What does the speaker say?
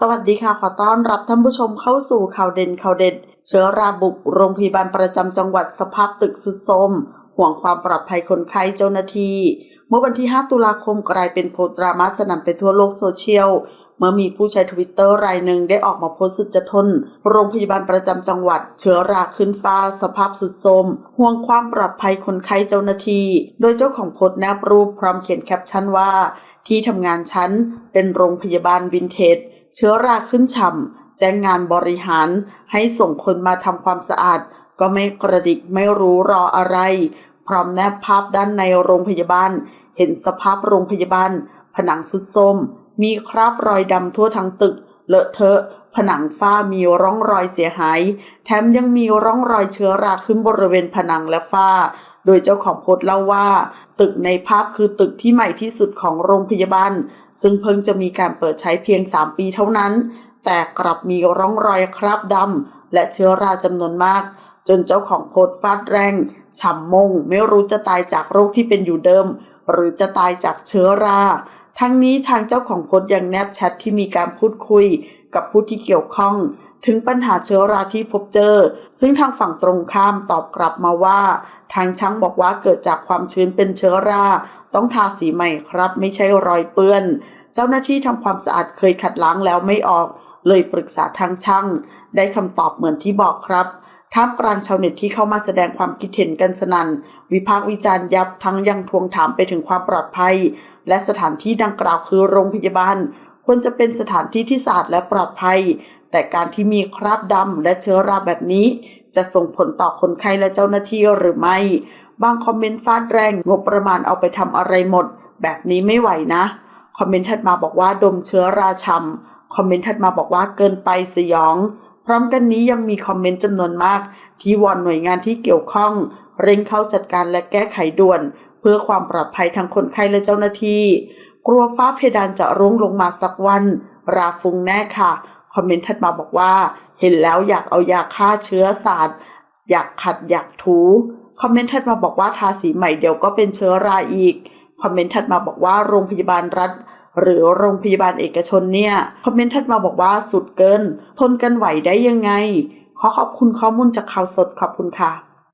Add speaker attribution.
Speaker 1: สวัสดีค่ะ ขอต้อนรับท่านผู้ชมเข้าสู่ข่าวเด่นข่าวเด็ด เชื้อราบุกโรงพยาบาลประจำจังหวัดสภาพตึกสุดโทรมห่วงความปลอดภัยคนไข้เจ้าหน้าที่ เมื่อวันที่ 5 ตุลาคมกลายเป็นโพดราม่าสนั่นไปทั่วโลกโซเชียล เมื่อมีผู้ใช้ทวิตเตอร์รายหนึ่งได้ออกมาโพสต์สุดจะทน โรงพยาบาลประจำจังหวัด เชื้อราขึ้นฟ้า สภาพสุดโทรมห่วงความปลอดภัยคนไข้เจ้าหน้าที่ โดยเจ้าของโพสต์แนบรูปพร้อมเขียนแคปชั่นว่า ที่ทำงานฉันเป็นโรงพยาบาลวินเทจ เชื้อราขึ้นฉ่ำแจ้งงานบริหาร ให้ส่งคนมาทำความสะอาด ก็ไม่กระดิกไม่รู้รออะไร พร้อมแนบภาพด้านในโรงพยาบาล เห็นสภาพโรงพยาบาล ผนังสุดโทมมีคราบรอยดำทั่วทั้งตึก เลอะเทอะ ผนังฝ้ามีร่องรอยเสียหาย แถมยังมีร่องรอยเชื้อราขึ้นบริเวณผนังและฝ้า โดยเจ้าของโพสต์เล่าว่า ตึกในภาพคือตึกที่ใหม่ที่สุดของโรงพยาบาล ซึ่งเพิ่งจะมีการเปิดใช้เพียง 3 ปีเท่านั้น แต่กลับมีร่องรอยคราบดำและเชื้อราจำนวนมาก จนเจ้าของโพสต์ฟาดแรง ฉ่ำมง ไม่รู้จะตายจากโรคที่เป็นอยู่เดิม หรือจะตายจากเชื้อรา ทั้งนี้ทางเจ้าของโพสต์ยังแนบแชทที่มีการพูดคุยกับผู้ที่เกี่ยวข้อง ถึงปัญหาเชื้อราที่พบเจอ ซึ่งทางฝั่งตรงข้ามตอบกลับมาว่า ทางช่างบอกว่าเกิดจากความชื้นเป็นเชื้อรา ต้องทาสีใหม่ครับ ไม่ใช่รอยเปื้อน เจ้าหน้าที่ทำความสะอาดเคยขัดล้างแล้วไม่ออก เลยปรึกษาทางช่าง ได้คำตอบเหมือนที่บอกครับ ท่ามกลางชาวเน็ตที่เข้ามาแสดงความคิดเห็นกันสนัน่น วิพากษ์วิจารณ์ยับทั้งยังทวงถามไปถึงความปลอดภัย และสถานที่ดังกล่าวคือโรงพยาบาล ควรจะเป็นสถานที่ที่สะอาดและปลอดภัย แต่การที่มีคราบดำและเชื้อราแบบนี้ จะส่งผลต่อคนไข้และเจ้าหน้าที่หรือไม่ บางคอมเมนต์ฟาดแรงงบประมาณเอาไปทำอะไรหมด แบบนี้ไม่ไหวนะ คอมเมนต์ถัดมาบอกว่าดมเชื้อราชำคอมเมนต์ถัดมาบอกว่าเกินไปสยอง พร้อมกันนี้ยังมีคอมเมนต์จำนวนมาก ที่วอนหน่วยงานที่เกี่ยวข้อง เร่งเข้าจัดการและแก้ไขด่วน เพื่อความปลอดภัยทั้งคนไข้และเจ้าหน้าที่ กลัวฟ้าเพดานจะร่วงลงมาสักวัน ราฟุงแน่ค่ะ คอมเมนต์ถัดมาบอกว่า เห็นแล้วอยากเอายาฆ่าเชื้อสาดอยากขัดอยากถูคอมเมนต์ถัดมาบอกว่าทาสีใหม่เดี๋ยวก็เป็นเชื้อราอีก คอมเมนต์ถัดมาบอกว่าโรงพยาบาลรัฐ หรือโรงพยาบาลเอกชนเนี่ยคอมเมนต์ถัดมาบอกว่าสุดเกิน ทนกันไหวได้ยังไง ขอขอบคุณข้อมูลจากข่าวสดขอบคุณค่ะ